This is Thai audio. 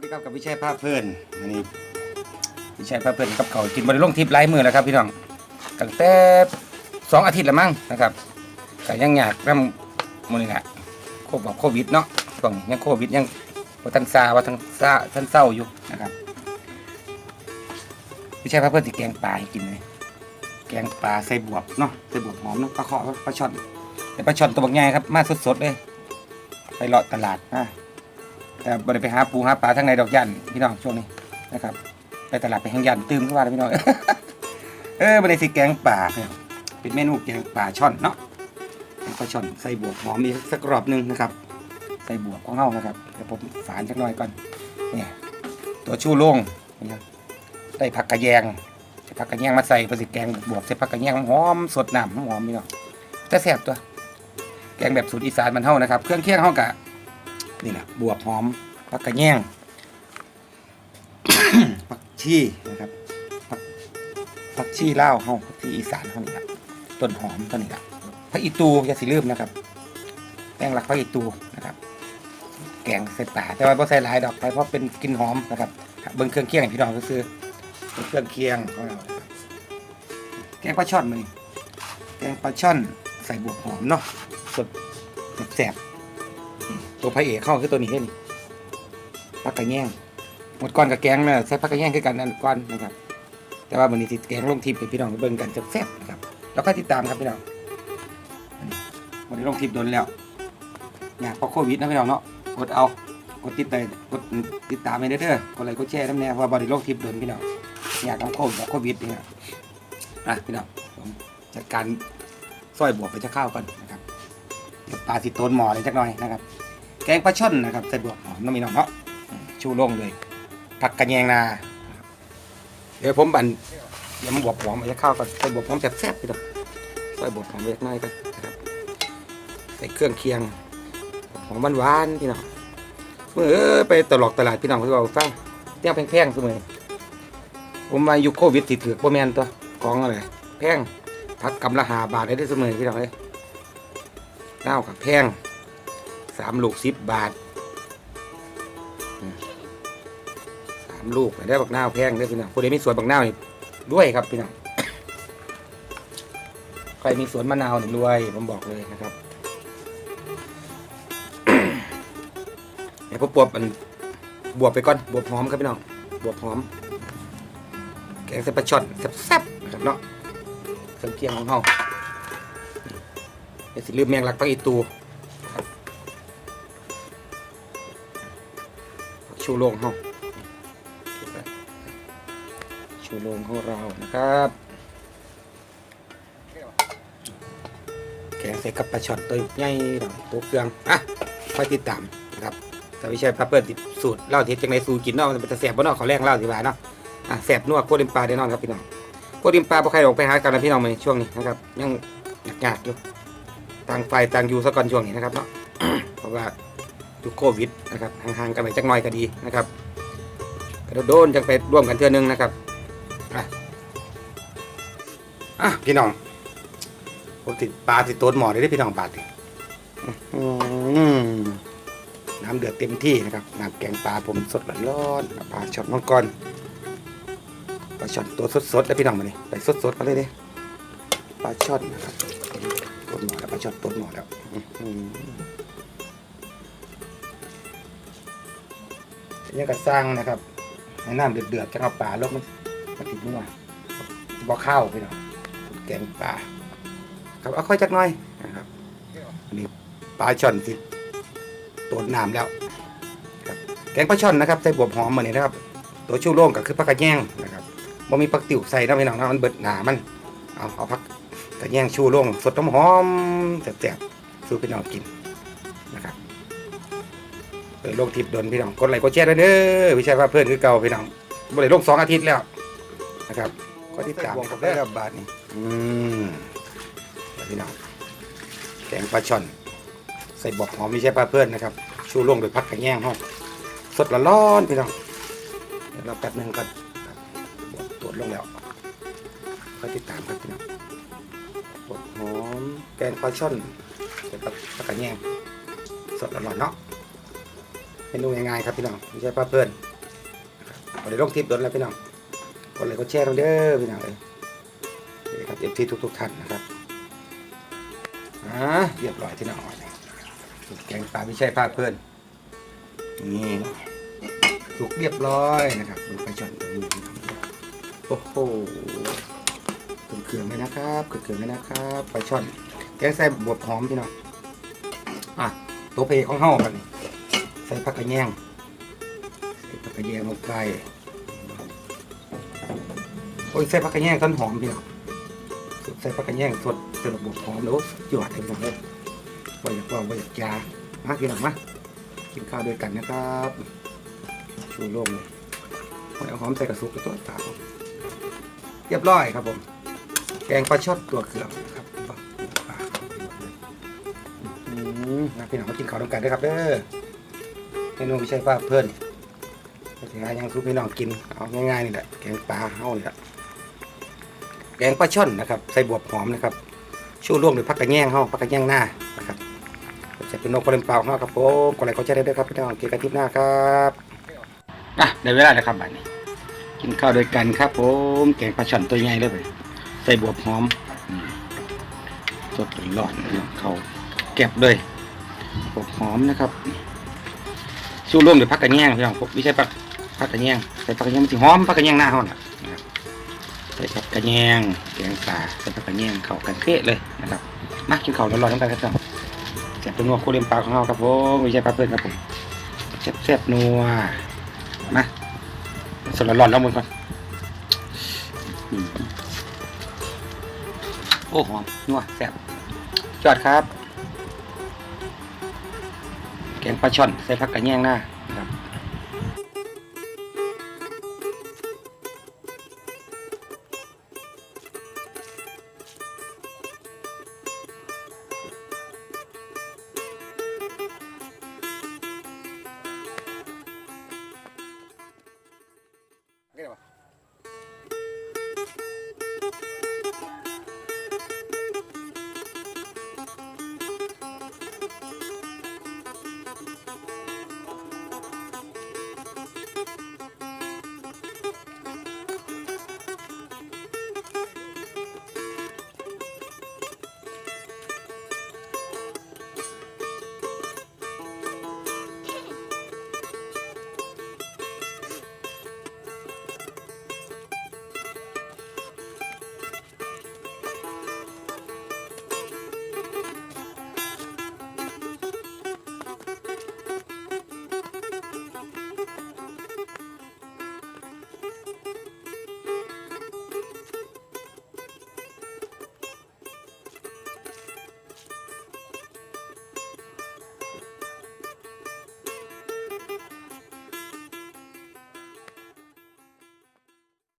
วัสดีครับกับวิชัยภาพเพลินอันนี้วิชัยภาพเพลินกับเขากินบริลงทิพย์ไร้มือแล้วครับพี่น้องตั้งแต่สองอาทิตย์ละมั้งนะครับแต่ยังอยากนำมือนี่แหละโควิดโควิดเนาะช่วงนี้ยังโควิดยังว่าทั้งซาว่าทั้งซาทั้งเศร้าอยู่นะครับวิชัยภาพเพลินสิแกงปลาให้กินเลยแกงปลาใส่บวบเนาะใส่บวบหอมเนาะปลาเคาะปลาช่อนปลาช่อนตัวบักใหญ่ครับมาสดๆเลยไปเลาะตลาดนะ บ่ได้ไปหาปูหาปลาทั้งในดอกยันพี่น้องช่วงนี้นะครับ ไปตลาดไปแห่งยันตื่มขึ้นมาเลยพี่น้อง เออบ่ได้สิแกงป่าเป็นเมนูแกงป่าช่อนเนาะแกงปลาช่อนใส่บวกหอมอีกสักรอบหนึงนะครับใส่บวกของเฮานะครับเดี๋ยวผมฝานจักหน่อยก่อนเนี่ยตัวชูโล่งนะได้ผักกระแยงใส่ผักกระแยงมาใส่ปลาสิแกงบวกใส่ผักกระแยงหอมสดน้ำหอมพี่น้องแต่แซ่บตัว แกงแบบสูตรอีสานมันเฮานะครับ เครื่องเคียงเฮากะ นี่แหละบวบหอมผักกระแยงผักชีนะครับผักผักชีเลาเฮาผักชีอีสานเฮานี่แหละต้นหอมต้นนี้แหละผักอีตูอย่าสิลืมนะครับแป้งหลักผักอีตูนะครับ แกงใส่ป่าแต่ว่าบ่ใส่หลายดอกไปเพราะเป็นกลินหอมนะครับเบิ่งเครื่องเคียงพี่น้องซื้อเเครื่องเคียงของเราแกงปลาช่อนมื้อนี้แกงปลาช่อนใส่บวบหอมเนาะสดแซ่บ ตัวพระเอกเข้าคือตัวนี้เห็นผักกระแยงหมดก้อนกับแกงนี่ยใส่ผักกระแยงคือกันนั่นก้อนนะครับ แต่ว่าวันนี้ติดแกงลงทิพย์ให้พี่น้องเบิ่งกันแซ่บๆนะครับ แล้วก็ติดตามครับพี่น้องวันนี้ลงทิพย์โดนแล้วอยากเพราะโควิดนะพี่น้องเนาะกดเอากดติดไปกดติดตามไปเด้อๆกดไลค์กดแชร์น้ำแน่เพราะว่าบริโลกทิพย์โดนพี่น้องอยากทำโควิดโควิดนี่นะอะพี่น้องผมจัดการซอยบวบไปจะข้าก่อนนะครับปลาสิโตนหมอเลยจักหน่อยนะครับ งปลาช่อนนะครับใส่บวกหอมน้ำมีน้องเนาะชูโล่งเลยผักกระแยงนา เดี๋ยวผมบันเดี๋ยวมันบวกหอมไปจะข้าวก่อนใส่บวกหอมแซ่บๆพี่น้องใส่บวกหอมเล็กน้อยกันนะครับใส่เครื่องเคียงหอมหวานๆพี่น้องเมื่อไปตลอกตลาดพี่น้องพี่เราฟังเตี้ยแพงๆเสมอผมมาอยู่โควิดติดถือกโปรแมนตัวของอะไรแพงผักกำละหาบาทได้เสมอพี่น้องเลยเน่ากับแพง สามลูกสิบบาทสามลูกได้บักนาแพงเด้อพี่น้องผู้ใดมีสวนบักนานี่ด้วยครับพี่น้องใครมีสวนมะนาวนี่รวยผมบอกเลยนะครับเดี๋ยวผมบวบมันบวบไปก่อนบวบหอมครับพี่น้องบวบหอม แกงใส่ปลาช่อนแซ่บๆนะครับเนาะเครื่องเคียงของเฮาเดี๋ยวสิลืมแมงลักปักอีตู ชูโรงเฮาชูโรงของเรานะครับแกงใส่กับปลาช่อนตัวใหญ่ตัวเครื่องอะคอยติดตามนะครับแต่ไม่ใช่พาเปิดติดสูตรเล่าเท็ดจังในสูกินนาะมันจะแสบบ่นาะเขาแรงเล่าสิว่าเนาะอะแสบนัวโคดิมปลาแน่นอนครับพี่น้องโคดิมปลาบ่ใครออกไปหากันนะพี่น้องในช่วงนี้นะครับ ยังยากๆอยู่ต่างฝ่ายต่างอยู่ซะก่อนช่วงนี้นะครับเนาะเพราะว่า ยุคโควิดนะครับห่างๆกันไปจักหน่อยก็ดีนะครับก็โดนจังไปร่วมกันเทื่อนึงนะครับอะอะพี่น้องผมติดปลาติดต้นหมอได้ได้อพี่น้องปลาติอื้อหือน้ำเดือดเต็มที่นะครับน้ำแกงปลาผมสดร้อนๆปลาช็อตมังกรปลาช็อตตัวสดๆแล้วพี่น้องมานี่ไปสดๆกันเลยด้ปลาช็อตนะครับต้นหมอแล้วปลาช็อตต้นหมอแล้ว ยังกระสร้างนะครับให้น้ำเดือดๆจะเอาปลาลกมันมาติดนัวบ่ข้าวไปเนาะแกงปลาครับเอาค่อยจักหน่อยนะครับนนี่ปลาช่อนสิดตัวน้ำแล้วครับแกงปลาช่อนนะครับใส่บวบหอมมาเนี่ยนะครับ ตัวชูโร่งก็คือผักกระแยงนะครับบ่มีผักติ๋วใส่นะพี่น้องนะมันเบิดหนามันเอาเอาผักกระแยงชูโร่งสดน้ำหอมแซ่บๆสู้พี่น้องกิน เปิดโลกทิพย์ดนพี่น้องกดไลค์กดแชร์ด้วยเด้อพี่ชายว่าเพื่อนคือเก่าพี่น้องบ่ได้ลงสองอาทิตย์แล้วนะครับก็ติดตามครับได้บาทนี่อืมเดี๋ยวพี่น้องแกงปลาช่อน ใส่บอกหอมพี่ชายปลาเพื่อนนะครับ ชูลงโดวยพักกระแยงห้องสดละร้อนพี่น้องเดี๋ยวเราแป๊บหนึงก็ครับบดตรวจลงแล้วก็ติดตามครับพี่น้องบดหอมแกงปลาช่อนใส่พักกระแยงสดละร้อนเนาะ เมนูง่ายๆครับพี่น้องไม่ใช่ป้าเพื่อนนะครับเอาเดี๋ยวลงทิปโดนแล้วพี่น้องกดไลค์กดแชร์เราเด้อพี่น้องเลยนี่ครับเอฟทีทุกๆท่านนะครับอ่าเรียบร้อยที่น้องเอาไว้สูตรแกงปลาไม่ใช่ป้าเพื่อนนี่สุกเรียบร้อยนะครับดูไปจอนตรงนี้โอ้โหเครื่องๆเลยนะครับเครื่องๆเลยนะครับไปช่อนแกงใส่บวบหอมพี่น้องอะตัวเพของเฮากันนี่ ส่ผักกระแยงใส่ผักกระแยงลงไปโอ้ยใส่ผักกระแยงต้นหอมพี่น้อใส่ผักกระแยงสดใส่ระบบหอมแล้วหยอดให้พี่น้องเลยไ่อยากว่าไ่อยากยามาพี่น้องมากินข้าวด้วยกันนะครับชูโล่งเลยเอาหอมใส่กระสุกตัวตาเรียบร้อยครับผม แกงปลาช่อนตัวเครื่อนะครับปลาปลาอืมนะพี่น้องมากินข้าวด้วยกันด้วยครับเด้อ มนูไม่ใช่ป้าเพื่อนไปถึงงายังทุกพี่น้องกินเอาง่ายๆนี่แหละแกงปลาเฮานี่แหละแกงปลาช่อนนะครับ ใส่บวบหอมนะครับชูร่วงหรือผักกระแยงเฮาผักกระแยงหน้านะครับจะเป็นนกกระเด็นเปล่าเฮาครับผมกดไลค์กดแชร์ได้ด้วยครับพี่น้องเจอกันทริปหน้าครับอะได้เวลาแล้วครับบัดนี้ กินข้าวด้วยกันครับผมแกงปลาช่อนตัวใหญ่เลยไปใส่บวบหอมอืมสดร้อนเขาเก็บเลยบวบหอมนะครับ สู้ร่วมหรือพักกระแยงพี่น้องผมไม่ใช่พักพักกระแยงใส่พักกระแยงมันสิหอมพักกระแยงหน้าเขาน่ะนะครับใส่พักกระแยงแกงป่าใส่พักกระแยงเขากันเป๊ะเลยนะครับมากินเขาร้อนๆน้ำกันครับพี่น้องแซ่บนัวโคเรียมปลาของเราครับผมไม่ใช่ปลาเพื่อนครับผมแซ่บแซ่บนัวมาสดร้อนๆแล้วมึงก่อนโอ้หอมนัวแซ่บจอดครับ แกงปลาช่อนใส่ผักกระแยงหน้า